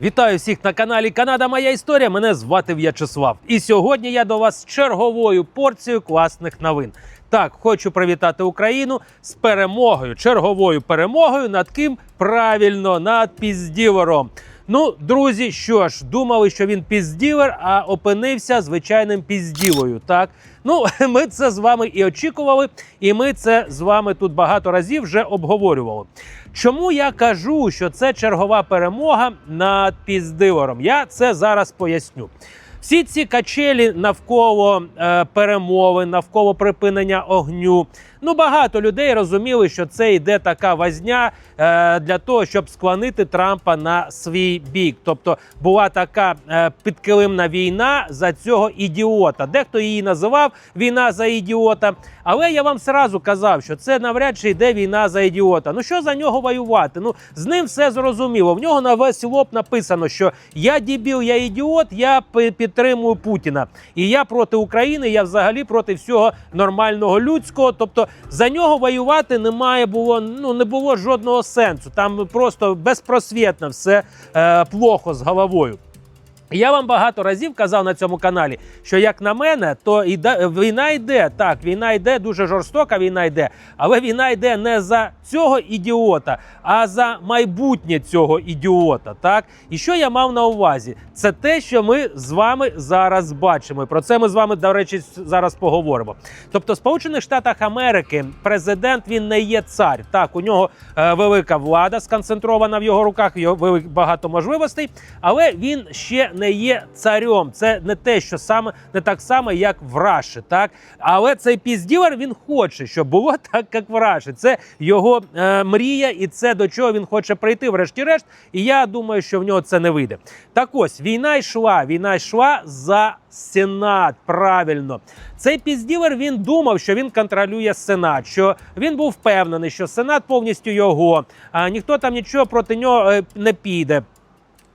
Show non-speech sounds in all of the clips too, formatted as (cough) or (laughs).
Вітаю всіх на каналі Канада Моя Історія. Мене звати В'ячеслав. І сьогодні я до вас з черговою порцією класних новин. Так, хочу привітати Україну з перемогою, черговою перемогою над ким правильно над піздівером. Ну, друзі, що ж, думали, що він піздівер, а опинився звичайним пізділою. Так, ну (laughs) ми це з вами і очікували, і ми це з вами тут багато разів вже обговорювали. Чому я кажу, що це чергова перемога над піздивором? Я це зараз поясню. Всі ці качелі навколо е, перемови, навколо припинення огню. Ну багато людей розуміли, що це йде така возня е, для того, щоб склонити Трампа на свій бік. Тобто була така е, підкилимна війна за цього ідіота. Дехто її називав війна за ідіота. Але я вам сразу казав, що це навряд чи йде війна за ідіота. Ну що за нього воювати? Ну з ним все зрозуміло. В нього на весь лоб написано, що я дебіл, я ідіот, я підтримую Путіна. І я проти України, я взагалі проти всього нормального людського. Тобто за нього воювати немає було, ну не було жодного сенсу. Там просто безпросвітно все е, плохо з головою. Я вам багато разів казав на цьому каналі, що як на мене, то іде, війна йде. Так, війна йде, дуже жорстока війна йде, але війна йде не за цього ідіота, а за майбутнє цього ідіота. Так, і що я мав на увазі? Це те, що ми з вами зараз бачимо. І Про це ми з вами, до речі, зараз поговоримо. Тобто, в Сполучених Штатах Америки президент він не є цар. Так, у нього е, велика влада сконцентрована в його руках, його велик- багато можливостей, але він ще не є царем. Це не те, що саме не так само, як в Раші. Так, але цей піздівер він хоче, щоб було (laughs) так, як в Раші. Це його е, мрія, і це до чого він хоче прийти, врешті-решт. І я думаю, що в нього це не вийде. Так ось війна йшла. Війна йшла за Сенат. Правильно, цей піздівер він думав, що він контролює Сенат, що він був впевнений, що Сенат повністю його, а ніхто там нічого проти нього е, не піде.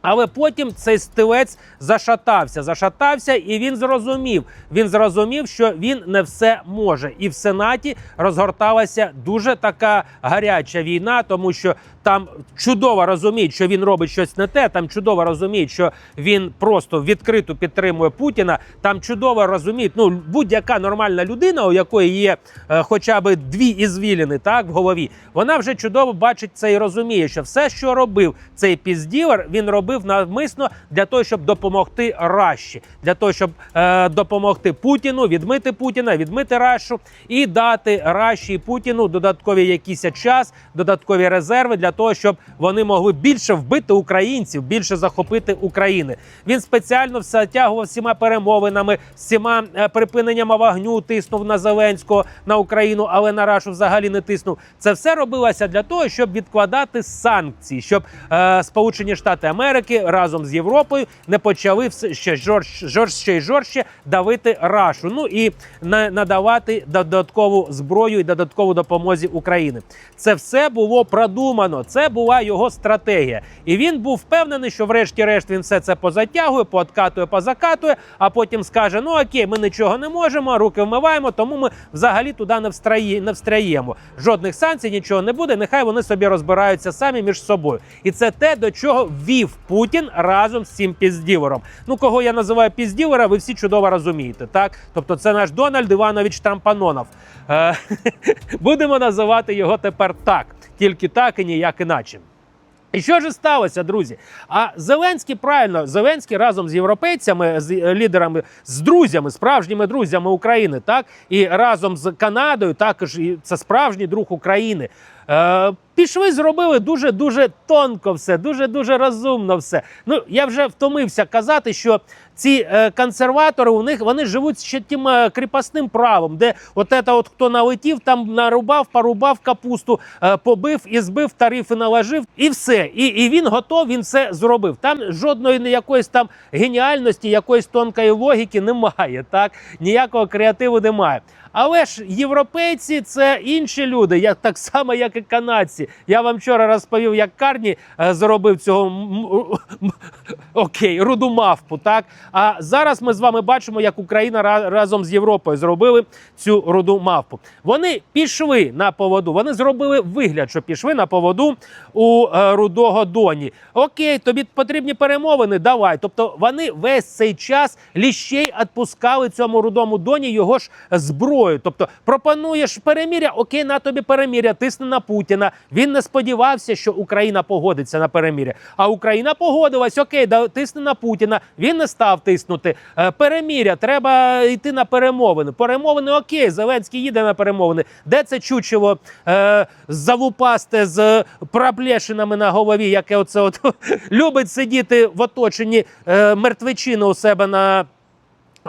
Але потім цей стилець зашатався, зашатався, і він зрозумів. Він зрозумів, що він не все може. І в Сенаті розгорталася дуже така гаряча війна, тому що там чудово розуміють, що він робить щось не те. Там чудово розуміють, що він просто відкрито підтримує Путіна. Там чудово розуміють, ну будь-яка нормальна людина, у якої є е, хоча б дві ізвіліни так в голові, вона вже чудово бачить це і розуміє, що все, що робив цей піздівер, він робив навмисно для того, щоб допомогти Раші, для того, щоб е, допомогти Путіну, відмити Путіна, відмити Рашу і дати Раші і Путіну додаткові якийсь час, додаткові резерви для того, щоб вони могли більше вбити українців, більше захопити України. Він спеціально все тягував всіма перемовинами, всіма е, припиненнями вогню, тиснув на Зеленського на Україну, але на Рашу взагалі не тиснув. Це все робилося для того, щоб відкладати санкції, щоб е, Сполучені Штати Америки разом з Європою не почали все ще жорстче, і жорстче давити Рашу. Ну і на, надавати додаткову зброю і додаткову допомозі України. Це все було продумано. Це була його стратегія. І він був впевнений, що врешті-решт він все це позатягує, пооткатує, позакатує, а потім скаже: ну окей, ми нічого не можемо, руки вмиваємо, тому ми взагалі туди не встрає, не встряємо. Жодних санкцій, нічого не буде. Нехай вони собі розбираються самі між собою. І це те, до чого вів Путін разом з цим піздівером. Ну кого я називаю піздівера, ви всі чудово розумієте. Так, тобто, це наш Дональд Іванович Трампанонов. Е, (laughs) Будемо називати його тепер так, тільки так і ніяк іначе. І що ж сталося, друзі? А Зеленський правильно, Зеленський разом з європейцями, з е, лідерами, з друзями, справжніми друзями України, так і разом з Канадою, також і це справжній друг України. Пішли, зробили дуже дуже тонко все, дуже дуже розумно все. Ну я вже втомився казати, що ці е, консерватори у них вони живуть ще тим е, кріпосним правом, де от це от хто налетів, там нарубав, порубав капусту, е, побив і збив тарифи, наложив, і все. І, і він готов, він все зробив. Там жодної якоїсь там геніальності, якоїсь тонкої логіки немає. Так ніякого креативу немає. Але ж європейці це інші люди, як так само, як і канадці. Я вам вчора розповів, як Карні зробив цього м- окей, руду мавпу, так А зараз ми з вами бачимо, як Україна разом з Європою зробили цю руду мавпу. Вони пішли на поводу. Вони зробили вигляд, що пішли на поводу у е, рудого доні. Окей, тобі потрібні перемовини. Давай. Тобто вони весь цей час ліщей відпускали цьому рудому доні його ж зброю. Тобто пропонуєш переміря, окей, на тобі переміря, тисни на Путіна. Він не сподівався, що Україна погодиться на переміря. А Україна погодилась, окей, да, тисни на Путіна. Він не став тиснути. Е, переміря, треба йти на перемовини. Перемовини, окей, Зеленський їде на перемовини. Де це чучело е, залупасте з проплешинами на голові, яке оце от (laughs) любить сидіти в оточенні е, мертвечини у себе на.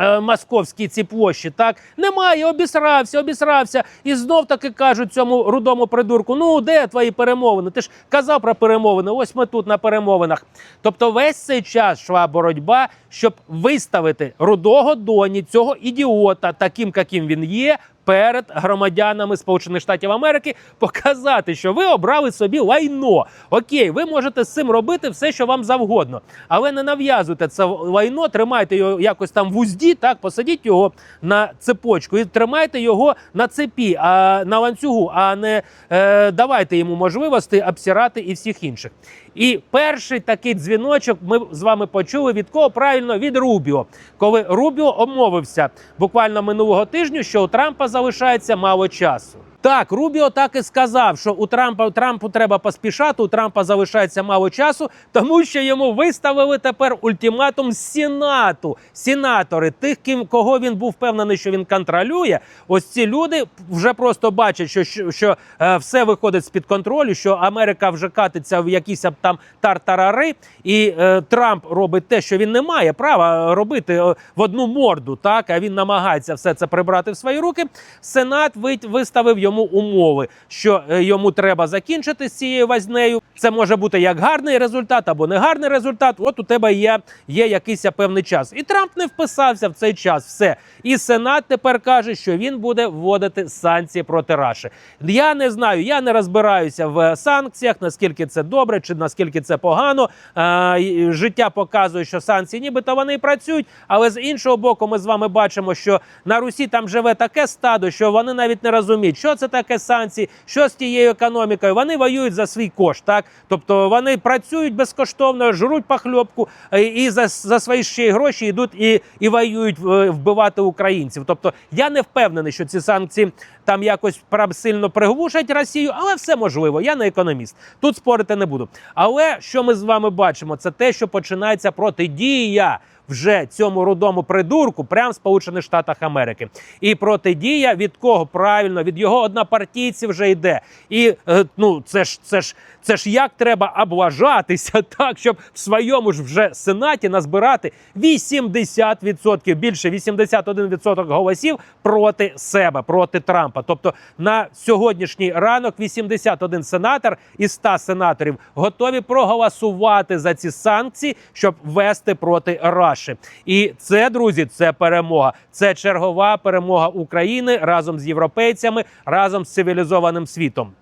Е, Московській ці площі, так немає, обісрався, обісрався. І знов таки кажуть цьому рудому придурку: ну де твої перемовини? Ти ж казав про перемовини. Ось ми тут на перемовинах. Тобто, весь цей час шла боротьба, щоб виставити рудого доні цього ідіота, таким, яким він є. Перед громадянами Сполучених Штатів Америки показати, що ви обрали собі лайно. Окей, ви можете з цим робити все, що вам завгодно, але не нав'язуйте це лайно, тримайте його якось там в узді, так посадіть його на цепочку і тримайте його на цепі, а на ланцюгу, а не е, давайте йому можливості обсирати і всіх інших. І перший такий дзвіночок ми з вами почули від кого правильно від Рубіо, коли Рубіо обмовився буквально минулого тижня, що у Трампа залишається мало часу. Так, Рубіо так і сказав, що у Трампа Трампу треба поспішати. У Трампа залишається мало часу, тому що йому виставили тепер ультиматум Сенату. Сенатори, тих, ким кого він був впевнений, що він контролює. Ось ці люди вже просто бачать, що, що, що е, все виходить з під контролю, що Америка вже катиться в якісь там тартарари, і е, Трамп робить те, що він не має права робити е, в одну морду. Так а він намагається все це прибрати в свої руки. Сенат ви- виставив йому умови, що е, йому треба закінчити з цією вознею. Це може бути як гарний результат або не гарний результат. От у тебе є, є якийсь певний час. І Трамп не вписався в цей час. Все. І Сенат тепер каже, що він буде вводити санкції проти Раші. Я не знаю, я не розбираюся в санкціях, наскільки це добре чи наскільки це погано. Е, життя показує, що санкції нібито вони працюють, але з іншого боку, ми з вами бачимо, що на Русі там живе таке стадо, що вони навіть не розуміють, що це таке санкції, що з тією економікою. Вони воюють за свій кошт, так тобто вони працюють безкоштовно, жруть похльопку е, і за, за свої ще й гроші йдуть і, і воюють е, вбивати українців. Тобто я не впевнений, що ці санкції там якось прям сильно приглушать Росію, але все можливо. Я не економіст. Тут спорити не буду. Але що ми з вами бачимо, це те, що починається протидія. Вже цьому рудому придурку, прямо в Сполучених Штатах Америки, і протидія від кого правильно від його однопартійців вже йде. І е, ну це ж це ж це ж як треба облажатися (laughs) так, щоб в своєму ж вже сенаті назбирати 80%, більше 81% голосів проти себе, проти Трампа. Тобто на сьогоднішній ранок 81 сенатор із 100 сенаторів готові проголосувати за ці санкції, щоб вести проти Раші. І це, друзі, це перемога. Це чергова перемога України разом з європейцями, разом з цивілізованим світом.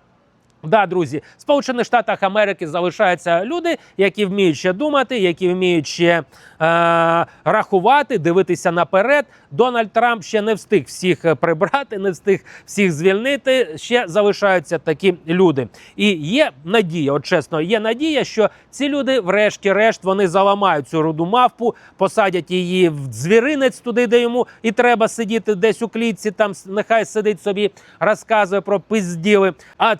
Да, друзі, в Сполучених Штатах Америки залишаються люди, які вміють ще думати, які вміють ще е, рахувати, дивитися наперед. Дональд Трамп ще не встиг всіх е, прибрати, не встиг всіх звільнити. Ще залишаються такі люди. І є надія, от чесно, є надія, що ці люди, врешті-решт, вони заламають цю руду мавпу, посадять її в звіринець туди, де йому і треба сидіти десь у клітці. Там нехай сидить собі, розказує про пизділи. А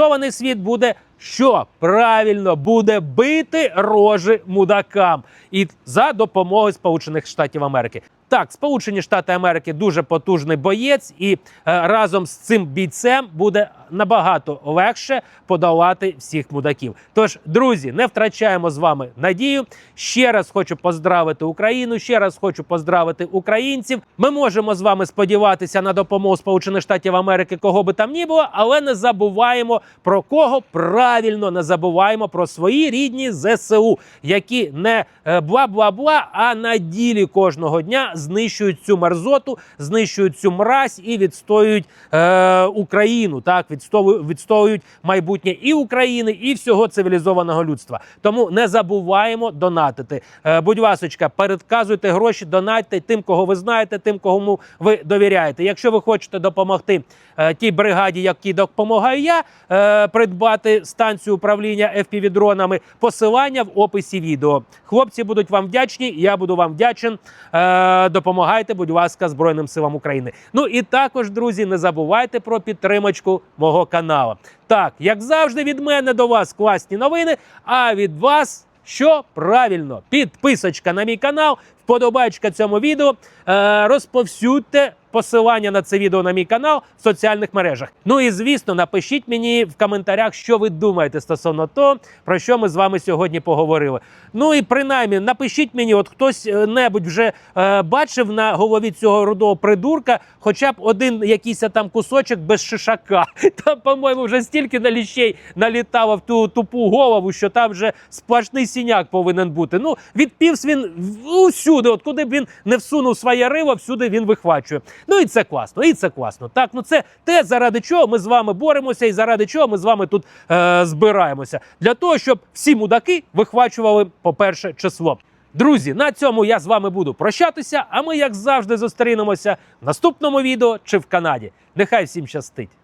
цивілізований світ буде. Що правильно буде бити рожі мудакам і за допомогою Сполучених Штатів Америки. Так, Сполучені Штати Америки дуже потужний боєць, і е, разом з цим бійцем буде набагато легше подолати всіх мудаків. Тож, друзі, не втрачаємо з вами надію. Ще раз хочу поздравити Україну. Ще раз хочу поздравити українців. Ми можемо з вами сподіватися на допомогу Сполучених Штатів Америки, кого би там ні було, але не забуваємо про кого правильно правильно не забуваємо про свої рідні ЗСУ, які не е, бла-бла-бла, а на ділі кожного дня знищують цю мерзоту, знищують цю мразь і відстоюють е, Україну. Так, відстоюють, відстоюють майбутнє і України, і всього цивілізованого людства. Тому не забуваємо донатити. Е, будь ласочка, передказуйте гроші, донатьте тим, кого ви знаєте, тим, кому ви довіряєте. Якщо ви хочете допомогти е, тій бригаді, якій допомагаю я, е, придбати станцію управління FPV-дронами, посилання в описі відео. Хлопці будуть вам вдячні, я буду вам вдячен. Е, допомагайте, будь ласка, Збройним силам України. Ну і також, друзі, не забувайте про підтримочку мого каналу. Так, як завжди, від мене до вас класні новини, а від вас. Що правильно, підписочка на мій канал, вподобайка цьому відео, е, розповсюдьте посилання на це відео на мій канал в соціальних мережах. Ну і звісно, напишіть мені в коментарях, що ви думаєте стосовно того, про що ми з вами сьогодні поговорили. Ну і принаймні напишіть мені, от хтось е, небудь вже е, бачив на голові цього рудого придурка, хоча б один якийсь там кусочок без шишака. (laughs) Там, по-моєму, вже стільки на ліщей налітало в ту тупу голову, що там вже сплошний сіняк повинен бути. Ну, відпівсь він усюди, от куди б він не всунув своє риво, всюди він вихвачує. Ну і це класно, і це класно. Так, ну це те, заради чого ми з вами боремося, і заради чого ми з вами тут е, збираємося. Для того, щоб всі мудаки вихвачували по перше число. Друзі, на цьому я з вами буду прощатися. А ми, як завжди, зустрінемося в наступному відео чи в Канаді. Нехай всім щастить!